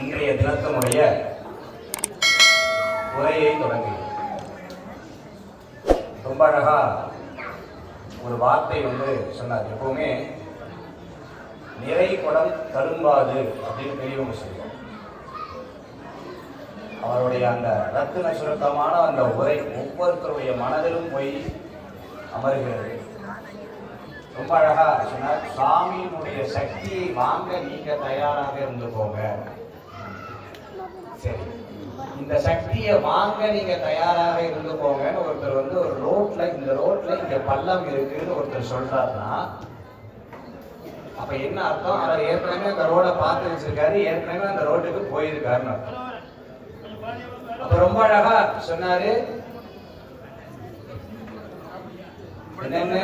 இன்றைய தினத்தினுடைய உரையை தொடங்குகிறேன். ரொம்ப அழகா ஒரு வார்த்தை வந்து சொன்னார். எப்பவுமே நிறை குடம் தரும்பாது அப்படின்னு பெரியவங்க சொல்லுவோம் அவருடைய அந்த ரத்தின சுருக்கமான அந்த உரை ஒவ்வொருத்தருடைய மனதிலும் போய் அமர்கிறது. ரொம்ப அழகா சொன்னார் சாமியினுடைய சக்தியை வாங்க நீங்க தயாராக இருந்து போங்க. சரி. இந்த சக்தியை வாங்க நீங்க தயாராக இருந்து போங்கன்னு ஒருத்தர் வந்து ஒரு ரோட்ல இந்த ரோட்ல இங்க பள்ளம் இருக்குன்னு ஒருத்தர் சொல்றாருன்னா அப்ப என்ன அர்த்தம்? அவர் ஏற்கனவே அந்த ரோட பார்த்து வச்சிருக்காரு ஏற்கனவே அந்த ரோட்டுக்கு போயிருக்காருன்னு அர்த்தம். அப்ப ரொம்ப அழகா சொன்னாரு. என்னன்னு?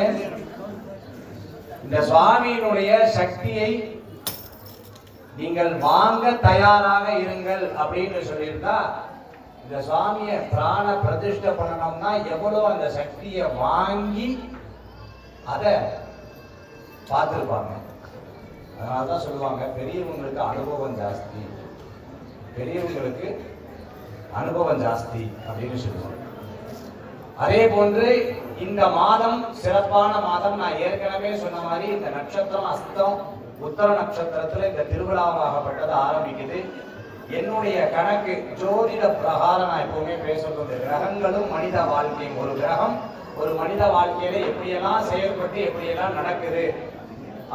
இந்த சுவாமியினுடைய சக்தியை நீங்கள் வாங்க தயாராக இருங்கள் அப்படின்னு சொல்லியிருந்தா இந்த சுவாமியை பிராண பிரதிஷ்டை பண்ணணும்னா எவ்வளோ அந்த சக்தியை வாங்கி அதை பார்த்துருப்பாங்க. அதனால தான் சொல்லுவாங்க பெரியவங்களுக்கு அனுபவம் ஜாஸ்தி. பெரியவங்களுக்கு அனுபவம் ஜாஸ்தி அப்படின்னு சொல்லுவாங்க. அதே போன்று இந்த மாதம் சிறப்பான மாதம் நான் ஏற்கனவே சொன்ன மாதிரி இந்த நட்சத்திரம் அஸ்தம் உத்தர நட்சத்திரத்துல இந்த திருவிழாவாகப்பட்டது ஆரம்பிக்குது. என்னுடைய கணக்கு ஜோதிட பிரகாரம் நான் எப்பவுமே பேசுறது இந்த கிரகங்களும் மனித வாழ்க்கையும். ஒரு கிரகம் ஒரு மனித வாழ்க்கையில எப்படியெல்லாம் செயல்பட்டு எப்படியெல்லாம் நடக்குது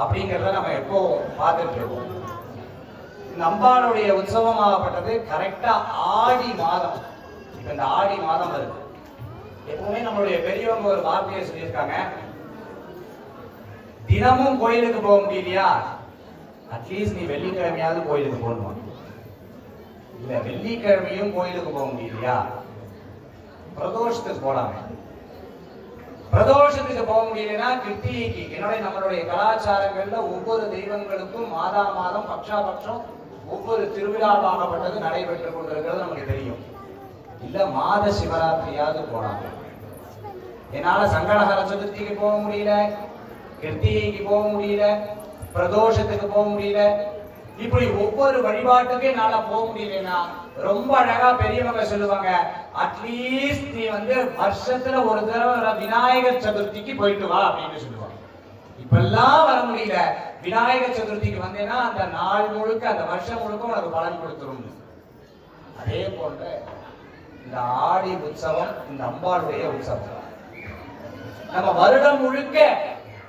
அப்படிங்கிறத நம்ம எப்போ பார்த்துட்டு இருக்கோம். நம்பாளுடைய உற்சவமாகப்பட்டது கரெக்டா ஆடி மாதம். இப்ப இந்த ஆடி மாதம் வருது. எப்பவுமே நம்மளுடைய பெரியவங்க ஒரு வார்த்தையை சொல்லியிருக்காங்க. தினமும் கோயிலுக்கு போக முடியலையா? அட்லீஸ்ட் நீ வெள்ளிக்கிழமையாவது கோயிலுக்கு போகணுமா? இல்ல வெள்ளிக்கிழமையும் கோயிலுக்கு போக முடியலையா? பிரதோஷத்துக்கு போலாமே. பிரதோஷத்துக்கு போக முடியலன்னா கிருத்திகைக்கு. என்னுடைய நம்மளுடைய கலாச்சாரங்கள்ல ஒவ்வொரு தெய்வங்களுக்கும் மாதா மாதம் பக்ஷா பட்சம் ஒவ்வொரு திருவிழாவாகப்பட்டது நடைபெற்றுக் கொண்டிருக்கிறது நமக்கு தெரியும். இல்ல மாத சிவராத்திரியாவது போனாங்க என்னால சங்கடஹர சதுர்த்திக்கு போக முடியல கிருத்திகைக்கு போக முடியல பிரதோஷத்துக்கு போக முடியல. இப்படி ஒவ்வொரு வழிபாட்டுக்கும் என்னால போக முடியலன்னா ரொம்ப அழகா பெரியவங்க சொல்லுவாங்க அட்லீஸ்ட் நீ வந்து வருஷத்துல ஒரு தடவை விநாயகர் சதுர்த்திக்கு போயிட்டு வா அப்படின்னு சொல்லுவாங்க. இப்பெல்லாம் வர முடியல. விநாயகர் சதுர்த்திக்கு வந்தேன்னா அந்த நாள் முழுக்க அந்த வருஷம் முழுக்க உனக்கு பலன் கொடுத்துரும். அதே போன்ற இந்த ஆடி உற்சவம் இந்த அம்பாளுடைய உற்சவம். நம்ம வருடம் முழுக்க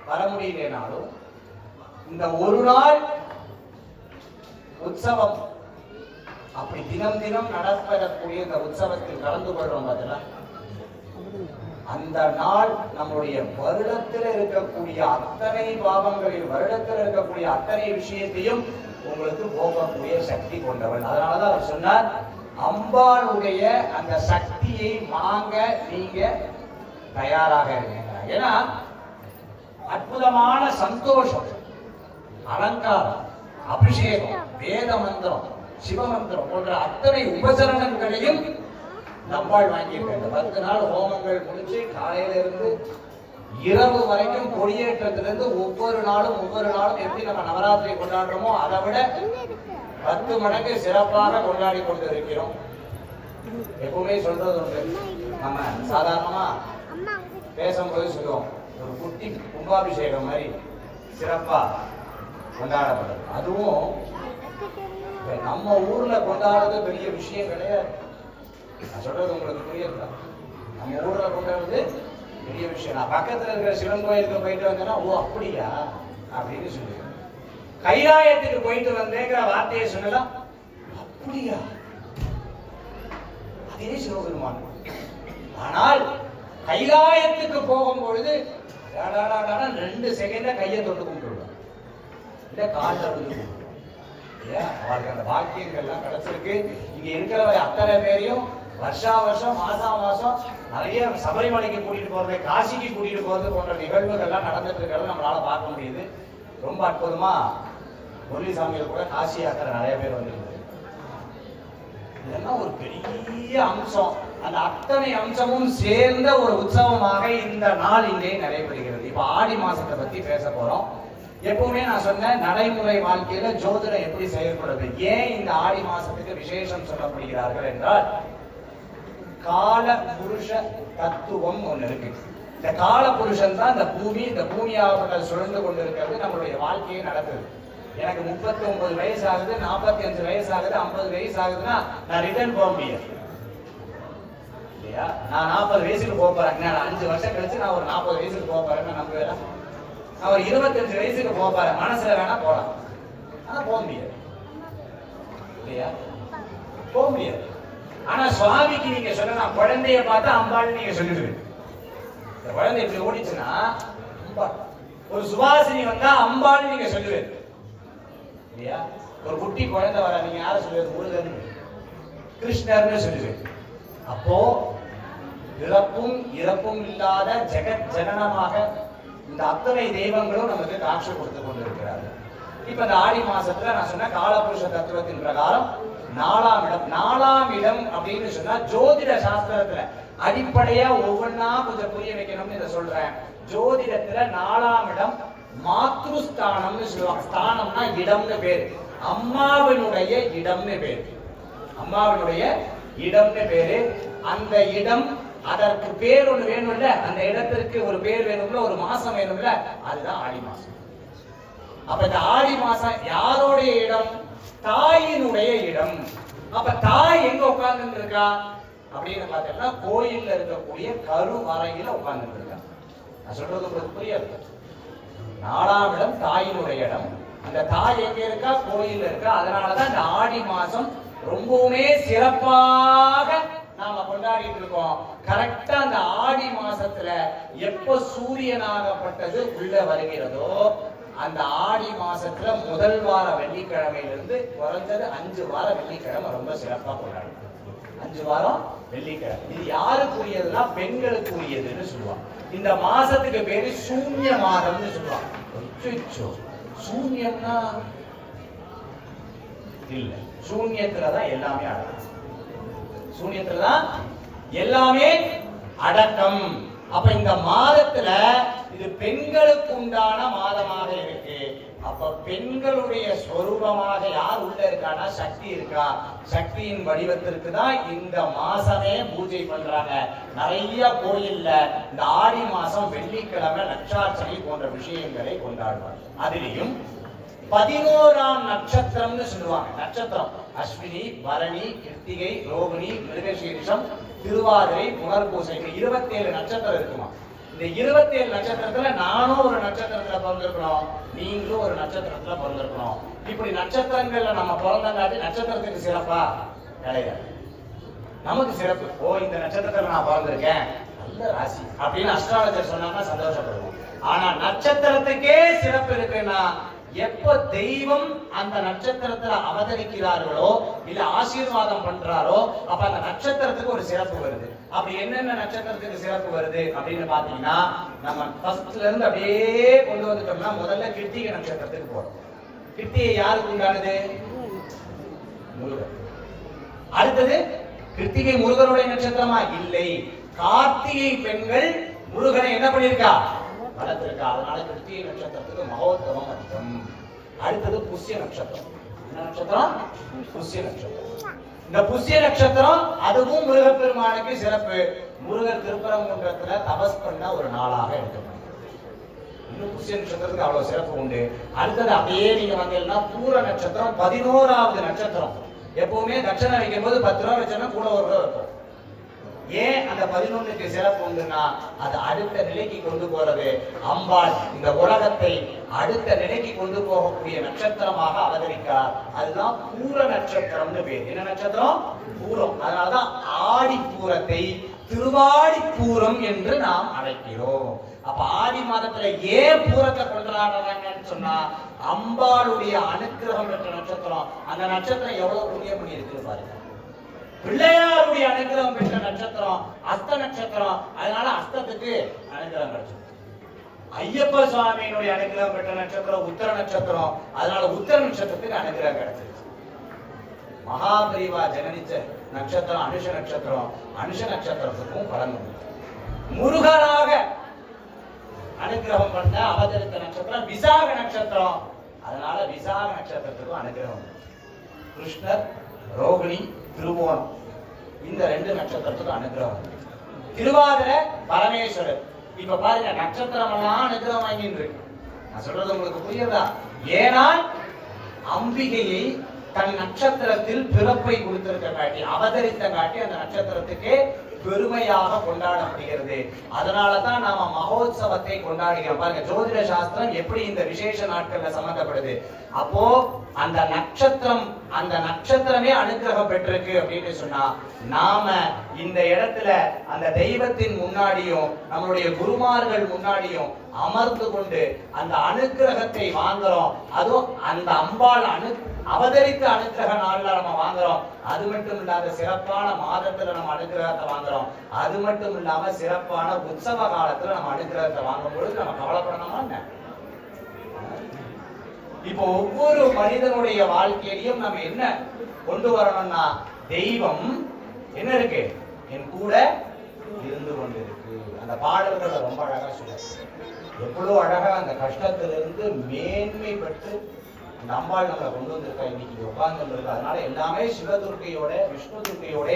வர முடியலனாலும் இந்த ஒரு நாள் உற்சவம். அப்படி தினம் தினம் நடப்பெறக்கூடிய இந்த உற்சவத்தில் கலந்து கொள்றோம் பார்த்தீங்களா அந்த நாள் நம்முடைய வருடத்தில் இருக்கக்கூடிய அத்தனை பாவங்களில் வருடத்தில் இருக்கக்கூடிய அத்தனை விஷயத்தையும் உங்களுக்கு போகக்கூடிய சக்தி கொண்டவன். அதனாலதான் அவர் சொன்னார் அம்பாளுடைய அந்த சக்தியை வாங்க நீங்க தயாராக இருங்க ஏன்னா அற்புதமான சந்தோஷம். அலங்காரம் அபிஷேகம் வேத மந்திரம் சிவமந்திரம் போன்ற அத்தனை உபசரணங்களையும் நம்பாள் வாங்கியிருக்காங்க பத்து நாள் ஹோமங்கள் முடிச்சு காலையில இருந்து இரவு வரைக்கும் கொடியேற்றத்திலிருந்து ஒவ்வொரு நாளும் ஒவ்வொரு நாளும் எப்படி நம்ம நவராத்திரி கொண்டாடுறோமோ அதை விட பத்து மடங்கு சிறப்பாக கொண்டாடி கொண்டு இருக்கிறோம் எப்பவுமே சொல்றது உண்டு. நம்ம சாதாரணமா பேசும்போது சொல்லுவோம் ஒரு குட்டி கும்பாபிஷேகம் மாதிரி சிறப்பா கொண்டாடப்படுது அதுவும் நம்ம ஊர்ல கொண்டாடுறது பெரிய விஷயம் கிடையாது. நான் சொல்றது உங்களுக்கு புரியுதா? நம்ம ஊர்ல கொண்டாடுறது பெரிய விஷயம். நான் பக்கத்துல இருக்கிற சிவன் கோயிலுக்கு போயிட்டு வந்தேன்னா ஓ அப்படியா? அப்படின்னு சொல்லுவேன். கைலாயத்துக்கு போயிட்டு வந்தேங்கிற வார்த்தையை சொல்லலாம். அப்படியா? அதே சிவபெருமான். ஆனால் கைலாயத்துக்கு போகும் பொழுது ரெண்டு செகண்ட்ல கையை தொட்டு கிட்ட இல்ல காலில் ஏன்? அவருக்கு அந்த பாக்கியங்கள்லாம் கிடைச்சிருக்கு. இங்க இருக்கிற அத்தனை பேரையும் வருஷா வருஷம் மாசா மாசம் நிறைய சபரிமலைக்கு கூட்டிட்டு போறது காசிக்கு கூட்டிட்டு போறது போன்ற நிகழ்வுகள்லாம் நடந்துட்டு இருக்கிறத நம்மளால பார்க்க முடியுது. ரொம்ப அற்புதமா முரளிசாமியில் கூட காசி யாத்திரை நிறைய பேர் வந்துருக்கு. இதெல்லாம் ஒரு பெரிய அம்சம். அந்த அத்தனை அம்சமும் சேர்ந்த ஒரு உற்சவமாக இந்த நாள் இங்கே நடைபெறுகிறது. இப்ப ஆடி மாசத்தை பத்தி பேச போறோம். எப்பவுமே நான் சொன்னேன் நடைமுறை வாழ்க்கையில ஜோதிடம் எப்படி செயல்படுது? ஏன் இந்த ஆடி மாசத்துக்கு விசேஷம் சொல்லப்படுகிறார்கள் என்றால் கால புருஷ தத்துவம் ஒண்ணு இருக்கு. இந்த கால புருஷன் தான் இந்த பூமி இந்த பூமியாவர்கள் சுழந்து கொண்டிருக்கிறது நம்மளுடைய வாழ்க்கையை நடக்குது. எனக்கு முப்பத்தி ஒன்பது வயசு ஆகுது நாற்பத்தி அஞ்சு வயசு ஆகுது ஐம்பது வயசு ஆகுதுன்னா நான் ரிட்டர்ன் போக முடியாது. இல்லையா? நான் நாற்பது வயசுக்கு போக போறேன். நான் அஞ்சு வருஷம் கழிச்சு நான் ஒரு நாற்பது வயசுக்கு போக போறேன்னு நம்புவேன்? அவர் இருபத்தஞ்சு வயசுக்கு போப்பாரு. மனசுல வேணா போலாம். ஆனா போக முடியாது. இல்லையா? போக முடியாது. ஆனா சுவாமிக்கு நீங்க சொல்லலாம் குழந்தைய பார்த்து அம்பாள் நீங்க சொல்லிடுவீங்க இந்த குழந்தை இப்படி ஓடிச்சுன்னா அம்பாள் ஒரு சுபாசினி வந்தா அம்பாள் நீங்க சொல்லுவேன் இல்லையா? ஒரு குட்டி குழந்தை வர நீங்க யாரை சொல்லுவது முருகன். கிருஷ்ணர்னு சொல்லுவேன் அப்போ இறப்பும் இறப்பும் இல்லாத ஜெகத் ஜனனமாக இந்த அத்தனை தெய்வங்களும் நமக்கு காட்சி கொடுத்து கொண்டிருக்கிறார்கள். இப்ப இந்த ஆடி மாசத்துல நான் சொன்ன காலபுருஷ தத்துவத்தின் பிரகாரம் நாலாம் இடம் நாலாம் இடம் அப்படின்னு சொன்னா ஜோதிட சாஸ்திரத்துல அடிப்படையா ஒவ்வொன்னா கொஞ்சம் புரிய வைக்கணும்னு இதை சொல்றேன். ஜோதிடத்துல நாலாம் இடம் மாத்ருஸ்தானம்னு சொல்லுவாங்க. ஸ்தானம்னா இடம்னு பேரு. அம்மாவினுடைய இடம்னு பேரு. அம்மாவினுடைய இடம்னு பேரு. அந்த இடம் அதற்கு பேர் ஒண்ணு வேணும்ல? அந்த இடத்திற்கு ஒரு பேர் வேணும்ல? ஒரு மாசம் வேணும்ல? அதுதான் ஆடி மாசம். அப்ப இந்த ஆடி மாசம் யாருடைய இடம்? தாயினுடைய இடம். அப்ப தாய் எங்க உட்கார்ந்து இருக்கா அப்படின்னு பார்த்தீங்கன்னா கோயில்ல இருக்கக்கூடிய கருவறையில உட்கார்ந்து இருக்கா நான் சொல்றது உங்களுக்கு புரியாது. நாலாம் இடம் தாயினுடைய இடம். அந்த தாய் எங்க இருக்கா? கோயில்ல இருக்கா. அதனாலதான் இந்த ஆடி மாசம் ரொம்பவுமே சிறப்பாக நாம கொண்டாடிட்டு இருக்கோம். கரெக்டா அந்த ஆடி மாசத்துல எப்ப சூரியனாகப்பட்டது உள்ள வருகிறதோ அந்த ஆடி மாசத்துல முதல் வார வெள்ளிக்கிழமையிலிருந்து குறைஞ்சது அஞ்சு வார வெள்ளிக்கிழமை ரொம்ப சிறப்பா கொண்டாடும் அஞ்சு வாரம் வெள்ளிக்கிழமை. இது யாருக்குரியதுன்னா பெண்களுக்கு உரியதுன்னு சொல்லுவாங்க. இந்த மாசத்துக்கு பேரு சூன்ய மாதம்னு சொல்லுவாங்க. சூன்யம்னா இல்ல. சூன்யத்துலதான் எல்லாமே அடக்கம் எல்லாமே அடக்கம். அப்ப இந்த மாதத்துல இது பெண்களுக்கு உண்டான மாதமாக இருக்கு. அப்ப பெண்களுடைய சொரூபமாக யார் உள்ள இருக்கானா சக்தி இருக்கா? சக்தியின் வடிவத்திற்கு தான் இந்த மாசமே பூஜை பண்றாங்க. நிறைய கோயில்ல இந்த ஆடி மாசம் வெள்ளிக்கிழமை லட்சாட்சனை போன்ற விஷயங்களை கொண்டாடுவாங்க. அதிலையும் பதினோராம் நட்சத்திரம்னு சொல்லுவாங்க. நட்சத்திரம். அஸ்வினி பரணி கிருத்திகை ரோகிணி மிருகசீரிஷம் திருவாதிரை புனர்பூசை. இந்த இருபத்தேழு நட்சத்திரம் இருக்குமா? இந்த இருபத்தேழு நட்சத்திரத்துல நானும் ஒரு நட்சத்திரத்துல பிறந்திருக்கணும் நீங்களும் ஒரு நட்சத்திரத்துல பிறந்திருக்கணும் இப்படி நட்சத்திரங்கள்ல நம்ம பிறந்தங்காட்டி நட்சத்திரத்துக்கு சிறப்பா? கிடையாது நமக்கு சிறப்பு. ஓ இந்த நட்சத்திரத்துல நான் பிறந்திருக்கேன். நல்ல ராசி. அப்படின்னு அஸ்ட்ராலஜர் சொன்னாங்கன்னா சந்தோஷப்படுவோம். ஆனா நட்சத்திரத்துக்கே சிறப்பு இருக்குன்னா எப்ப தெய்வம் அந்த நட்சத்திரத்துல அவதரிக்கிறார்களோ இல்ல ஆசீர்வாதம் பண்றாரோ அப்ப அந்த நட்சத்திரத்துக்கு ஒரு சிறப்பு வருது. அப்படி என்னென்ன நட்சத்திரத்துக்கு சிறப்பு வருது அப்படின்னு பாத்தீங்கன்னா நம்ம ஃபர்ஸ்ட்ல இருந்து அப்படியே கொண்டு வந்துட்டோம்னா முதல்ல கிருத்திகை நட்சத்திரத்துக்கு போறோம். கிருத்திகை யாருக்கு உண்டானது? முருகன். அடுத்தது கிருத்திகை முருகனுடைய நட்சத்திரமா? இல்லை. கார்த்திகை பெண்கள் முருகனை என்ன பண்ணிருக்கா வளர்த்திருக்கா அதனால கிருத்திகை நட்சத்திரத்துக்கு மகோத்சவம் அதிகம் அடுத்தது புஷ்ய நட்சத்திரம். என்ன நட்சத்திரம்? புஷ்ய நட்சத்திரம். இந்த புஷ்ய நட்சத்திரம் அதுவும் முருகப்பெருமானுக்கு சிறப்பு. முருகர் திருப்பரங்குன்றத்துல தபஸ் பண்ண ஒரு நாளாக எடுக்கப்படுகிறது இன்னும் புஷ்ய நட்சத்திரத்துக்கு அவ்வளவு சிறப்பு உண்டு. அடுத்தது அப்படியே நீங்க வந்தீங்கன்னா பூர நட்சத்திரம் பதினோராவது நட்சத்திரம். எப்பவுமே தட்சணை வைக்கும் போது பத்து ரூபா வச்சோம்னா கூட ஒரு ரூபா இருக்கும். ஏன் அந்த பதினொன்னுக்கு சிறப்பு உண்டுன்னா அது அடுத்த நிலைக்கு கொண்டு போறது. அம்பாள் இந்த உலகத்தை அடுத்த நிலைக்கு கொண்டு போகக்கூடிய நட்சத்திரமாக அவதரிக்கிறார். அதுதான் பூர நட்சத்திரம்னு பேர். என்ன நட்சத்திரம்? பூரம். அதனாலதான் ஆடி பூரத்தை திருவாடி பூரம் என்று நாம் அழைக்கிறோம். அப்ப ஆடி மாதத்துல ஏன் பூரத்தை கொண்டாடுறாங்கன்னு சொன்னா அம்பாளுடைய அனுக்கிரகம் என்ற நட்சத்திரம். அந்த நட்சத்திரம் எவ்வளவு புண்ணியம் பண்ணி இருக்குன்னு பாருங்க. பிள்ளையாருடைய அனுகிரகம் பெற்ற நட்சத்திரம் அஸ்த நட்சத்திரம். அதனால அஸ்தத்துக்கு அனுகிரகம் கிடைச்சது. ஐயப்ப சுவாமியினுடைய அனுகிரகம் பெற்ற நட்சத்திரம் உத்தர நட்சத்திரம். அதனால உத்தர நட்சத்திரத்துக்கு அனுகிரகம் கிடைச்சிருச்சு மகாபரிவா ஜனனிச்ச நட்சத்திரம் அனுஷ நட்சத்திரம். அனுஷ நட்சத்திரத்துக்கும் பலன் முருகனாக அனுகிரகம் பண்ண அவதரித்த நட்சத்திரம் விசாக நட்சத்திரம். அதனால விசாக நட்சத்திரத்துக்கும் அனுகிரகம் கிருஷ்ணர் ரோகிணி திருவோணம் இந்த ரெண்டு நட்சத்திரத்துக்கும் அனுகிரகம். திருவாதிர பரமேஸ்வரர். இப்ப பாருங்க நட்சத்திரம் எல்லாம் அனுகிரகம் வாங்கிட்டு இருக்கு. நான் சொல்றது உங்களுக்கு புரியுதா? ஏனால் அம்பிகையை தன் நட்சத்திரத்தில் பிறப்பை கொடுத்திருக்க காட்டி அவதரித்த காட்டி அந்த நட்சத்திரத்துக்கு பெருமையாக கொண்டாடப்படுகிறது. அதனால தான் நாம மகோத்சவத்தை கொண்டாடுகிறோம். பாருங்க ஜோதிட சாஸ்திரம் எப்படி இந்த விசேஷ நாட்கள்ல சம்பந்தப்படுது? அப்போ அந்த நட்சத்திரம் அந்த நட்சத்திரமே அனுகிரகம் பெற்றிருக்கு அப்படின்னு சொன்னா நாம இந்த இடத்துல அந்த தெய்வத்தின் முன்னாடியும் நம்மளுடைய குருமார்கள் முன்னாடியும் அமர்ந்து கொண்டு அந்த அனுக்கிரகத்தை வாங்குறோம். அதுவும் அந்த அம்பாள் அனு அவதரித்த அனுக்கிரக நாள்ல நம்ம வாங்குறோம். அது மட்டும் இல்லாத சிறப்பான மாதத்துல நம்ம அனுக்கிரகத்தை வாங்குறோம். அது மட்டும் இல்லாம சிறப்பான உற்சவ காலத்துல நம்ம அனுக்கிரகத்தை வாங்கும் பொழுது நம்ம கவலைப்படணுமா என்ன? இப்போ ஒவ்வொரு மனிதனுடைய வாழ்க்கையிலையும் நம்ம என்ன கொண்டு வரணும்னா தெய்வம் என்ன இருக்கு? என் கூட இருந்து கொண்டிருக்கு. அந்த பாடல்களை ரொம்ப அழகா சொல்ல எவ்வளோ அழகா அந்த கஷ்டத்திலிருந்து மேன்மை பெற்று அந்த அம்பாள் நம்மளை கொண்டு வந்திருக்கா இன்னைக்கு உட்கார்ந்து இருக்கு அதனால எல்லாமே சிவதுர்க்கையோட விஷ்ணு துர்க்கையோட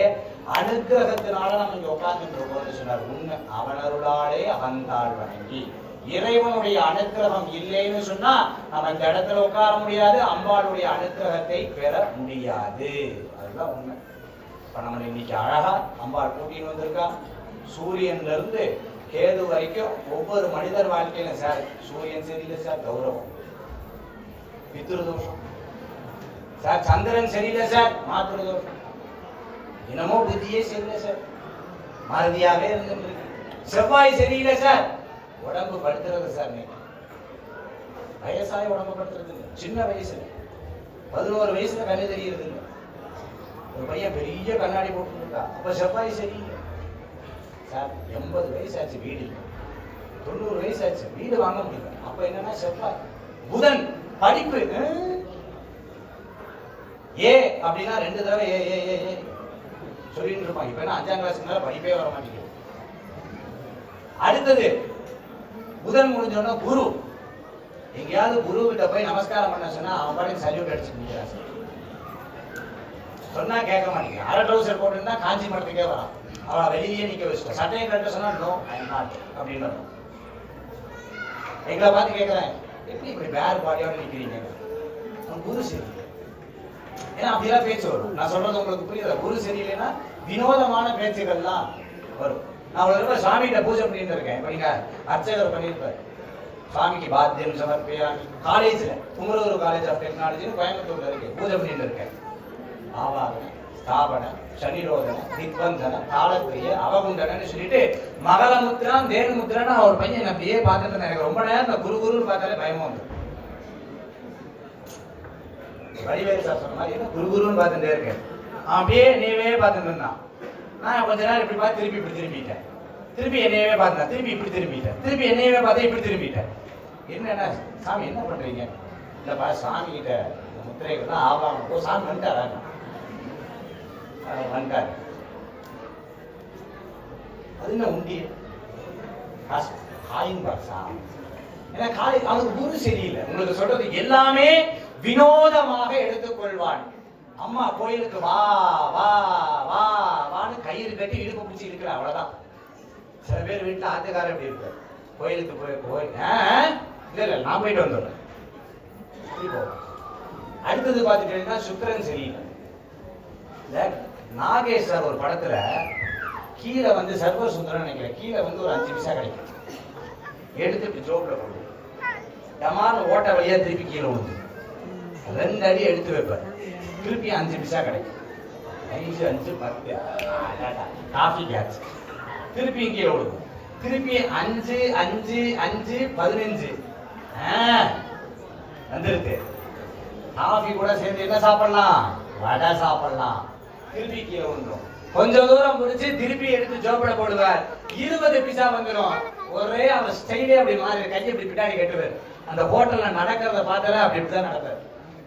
அனுகிரகத்தினால நம்ம இங்க உட்கார்ந்து இருக்கோம்னு சொன்னார். உண்மை. அவனருளாலே அவன்தாள் வணங்கி. இறைவனுடைய அனுக்கிரகம் இல்லைன்னு சொன்னா நம்ம இந்த இடத்துல உட்கார முடியாது. அம்பாளுடைய அனுக்கிரகத்தை பெற முடியாது. அதுதான் உண்மை. இப்போ நம்ம இன்னைக்கு அழகா அம்பாள் கூட்டின்னு வந்திருக்கா. சூரியன்ல இருந்து கேது வரைக்கும் ஒவ்வொரு மனிதர் வாழ்க்கையில சார் சூரியன் சரியில்லை சார் கௌரவம். பித்ருதோஷம். சார் சந்திரன் சரியில்லை சார் மாத்திருதோஷம் தோஷம் புத்தியே சரியில்லை சார். மறதியாவே இருந்துருக்கு செவ்வாய் சரியில்லை சார் உடம்பு படுத்துறது சார் நீங்க வயசாய உடம்பு படுத்துறது சின்ன வயசுல பதினோரு வயசுல கண்ணு தெரியறது இல்லை ஒரு பையன் பெரிய கண்ணாடி போட்டுருக்கா அப்போ செவ்வாய் சரி. சார் எண்பது வயசு ஆச்சு வீடு. இல்லை தொண்ணூறு ஆச்சு வீடு வாங்க முடியல. அப்போ என்னன்னா செவ்வாய் புதன் படிப்பு. ஏ அப்படின்னா ரெண்டு தடவை ஏ ஏ ஏ ஏ சொல்லிட்டு இருப்பான் இப்போ என்ன அஞ்சாம் கிளாஸ்க்கு மேலே படிப்பே வர மாட்டேங்குது. அடுத்தது புதன் முடிஞ்சோன்னா குரு. எங்கேயாவது குரு கிட்ட போய் நமஸ்காரம் பண்ண சொன்னா அவன் பாட்டுக்கு சல்யூட் அடிச்சு முடிக்கிறான் சார். சொன்னா கேட்க மாட்டேங்க. அரை ட்ரௌசர் போட்டுருந்தா காஞ்சி மரத்துக்கே வரான் அவளை வெளியே நிக்க வச்சுட்டா சட்டையை கட்ட சொன்னா நோ ஐ நாட் அப்படின்னு எங்களை பார்த்து கேட்குறேன் எப்படி இப்படி பேர் பாடியோட நிக்கிறீங்க? அவன் குரு சரி ஏன்னா அப்படிலாம் பேச்சு வரும். நான் சொல்றது உங்களுக்கு புரியுதா? குரு சரியில்லைன்னா வினோதமான பேச்சுகள்லாம் வரும். நான் ஒரு தடவை சாமிகிட்ட பூஜை பண்ணிட்டு இருக்கேன். இப்போ நீங்க அர்ச்சகர் பண்ணியிருப்பாரு. சாமிக்கு பாத்தியம் சமர்ப்பியா? காலேஜ்ல குமரூர் காலேஜ் ஆஃப் டெக்னாலஜின்னு கோயம்புத்தூர்ல இருக்கு. பூஜை பண்ணிட்டு இருக்கேன். ஆவாகன ஸ்தாபன சனிரோதன திக்பந்தன காலக்குரிய அவகுண்டனன்னு சொல்லிட்டு மகளமுத்திரம் தேனுமுத்திரன்னு ஒரு பையன் என்ன அப்படியே பார்த்துட்டு இருந்தேன். எனக்கு ரொம்ப நேரம் இந்த குரு குருன்னு பார்த்தாலே பயமா வந்து வடிவேலு சார் சொன்ன மாதிரி என்ன குரு குருன்னு பார்த்துட்டே இருக்கேன். அப்படியே என்னையவே பார்த்துட்டு இருந்தான். நான் கொஞ்ச நேரம் இப்படி பார்த்து திருப்பி இப்படி திரும்பிட்டேன். திருப்பி என்னையவே பார்த்தேன் திருப்பி இப்படி திரும்பிட்டேன். திருப்பி என்னையவே பார்த்தா இப்படி திரும்பிட்டேன். என்னன்னா சாமி என்ன பண்றீங்க? இல்லப்பா சாமி கிட்ட முத்திரைகள் தான் ஆவாங்க ஓ சாமி வந்துட்டாரா? அஹ் அது என்ன உண்டி காசு காயின் பாக்ஸா ஏன்னா காலை அவனுக்கு குரு சரியில்லை உங்களுக்கு சொல்றது எல்லாமே வினோதமாக எடுத்துக்கொள்வான் அம்மா கோயிலுக்கு வா வா வா வான்னு கயிறு கட்டி இடுப்பு பிடிச்சி இருக்கிற அவ்வளவுதான். சில பேர் வீட்டுல ஆத்துக்காரர் எப்படி இருப்பார்? கோயிலுக்கு போய் போய் ஆ, இல்ல இல்ல நான் போயிட்டு வந்துடுறேன். அடுத்தது பார்த்துட்டேன்னா சுக்கிரன் சரியில்லை நாகேஷ் சார் ஒரு படத்துல கீழே வந்து சர்வ சுந்தரம் நினைக்கிறேன் கீழே வந்து ஒரு அஞ்சு பைசா கிடைக்கும். எடுத்து இப்படி ஜோப்ல போடுவோம் டமார்னு ஓட்ட வழியா திருப்பி கீழே விழுந்து ரெண்டு அடி எடுத்து வைப்பார் திருப்பி அஞ்சு பைசா கிடைக்கும். அஞ்சு அஞ்சு பத்து. காஃபி கேட்ச் திருப்பி கீழே விழுது திருப்பி அஞ்சு அஞ்சு அஞ்சு பதினஞ்சு. வந்துருக்கு. காஃபி கூட சேர்ந்து என்ன சாப்பிடலாம்? வடை சாப்பிடலாம். திருப்பி கீழே வந்துடும் கொஞ்ச தூரம் முடிச்சு திருப்பி எடுத்து ஜோபட போடுவார். இருபது பிசா வந்துடும் ஒரே அவர் ஸ்டைலே அப்படி மாறி கையை இப்படி பின்னாடி கட்டுவார் அந்த ஹோட்டல்ல நடக்கிறத பார்த்தாலே அப்படி இப்படிதான் நடப்பார்.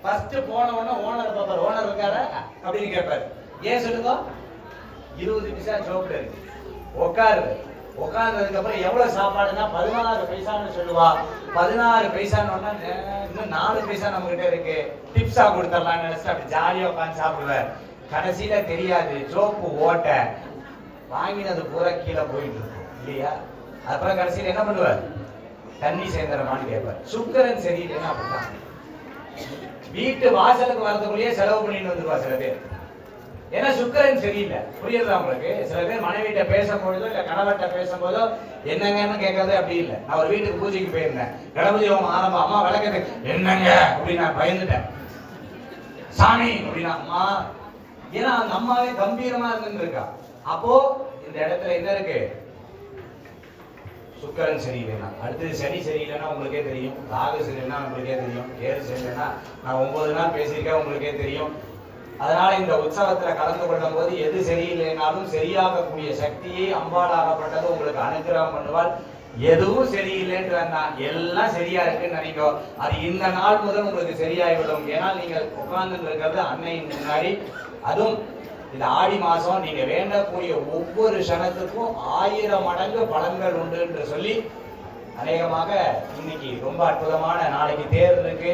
ஃபர்ஸ்ட் போன உடனே ஓனர் பார்ப்பார். ஓனர் இருக்காரா? அப்படின்னு கேட்பார். ஏன் சொல்லுங்க? இருபது பிசா ஜோப்பிட இருக்கு. உட்காரு உட்கார்ந்ததுக்கு அப்புறம் எவ்வளவு சாப்பாடுன்னா பதினாறு பைசான்னு சொல்லுவா. பதினாறு பைசான்னு இன்னும் நாலு பைசா நம்ம கிட்ட இருக்கு டிப்ஸா கொடுத்துடலாம் நினைச்சு அப்படி ஜாலியா உட்காந்து சாப்பிடுவேன் கடைசியில தெரியாது. சோப்பு ஓட்ட வாங்கினது பூரா கீழே போயிட்டு இருக்கும் இல்லையா? அப்புறம் கடைசியில் என்ன பண்ணுவார்? தண்ணி சேர்ந்துறமான்னு கேட்பார். சுக்கரன் சரியில்லைன்னா அப்படிதான் வீட்டு வாசலுக்கு வரதுக்குள்ளேயே செலவு பண்ணிட்டு வந்துருவா சில பேர். ஏன்னா சுக்கரன் சரியில்லை புரியுதா உங்களுக்கு? சில பேர் மனைவிட்ட பேசும்பொழுதோ இல்லை கணவர்கிட்ட பேசும்போதோ என்னங்கன்னு கேட்கறது அப்படி இல்லை. நான் ஒரு வீட்டுக்கு பூஜைக்கு போயிருந்தேன். கணபதி ஹோமம் ஆரம்பம். அம்மா விளக்கத்துக்கு என்னங்க? அப்படின்னு நான் பயந்துட்டேன். சாமி அப்படின்னா அம்மா ஏன்னா அந்த அம்மாவே கம்பீரமா இருந்துருக்கா. அப்போ இந்த இடத்துல என்ன இருக்கு? சுக்கரன் சரியில்லைன்னா. அடுத்தது சனி சரியில்லைன்னா உங்களுக்கே தெரியும். ராகு சரியில்லைன்னா உங்களுக்கே தெரியும். கேது சரியில்லைன்னா நான் ஒன்பது நாள் பேசியிருக்கேன் உங்களுக்கே தெரியும். அதனால இந்த உற்சவத்துல கலந்து கொள்ளும் போது எது சரியில்லைனாலும் சரியாகக்கூடிய சக்தியை அம்பாளாகப்பட்டது. உங்களுக்கு அனுகிரகம் பண்ணுவாள். எதுவும் சரியில்லைன்னு எல்லாம் சரியா இருக்குன்னு நினைக்கோ. அது இந்த நாள் முதல் உங்களுக்கு சரியாகிவிடும். ஏன்னா நீங்கள் உட்கார்ந்து இருக்கிறது அன்னையின் முன்னாடி. அதுவும் இந்த ஆடி மாசம் நீங்க வேண்டக்கூடிய ஒவ்வொரு க்ஷணத்துக்கும் ஆயிரம் மடங்கு பலன்கள் உண்டு என்று சொல்லி அநேகமாக இன்னைக்கு ரொம்ப அற்புதமான நாளைக்கு தேர் இருக்கு.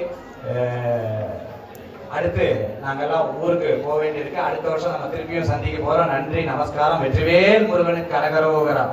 அடுத்து நாங்கெல்லாம் ஊருக்கு போக வேண்டியிருக்கு. அடுத்த வருஷம் நம்ம திருப்பியும் சந்திக்க போறோம். நன்றி நமஸ்காரம். வெற்றிவேல் முருகனுக்கு அரகரோகரா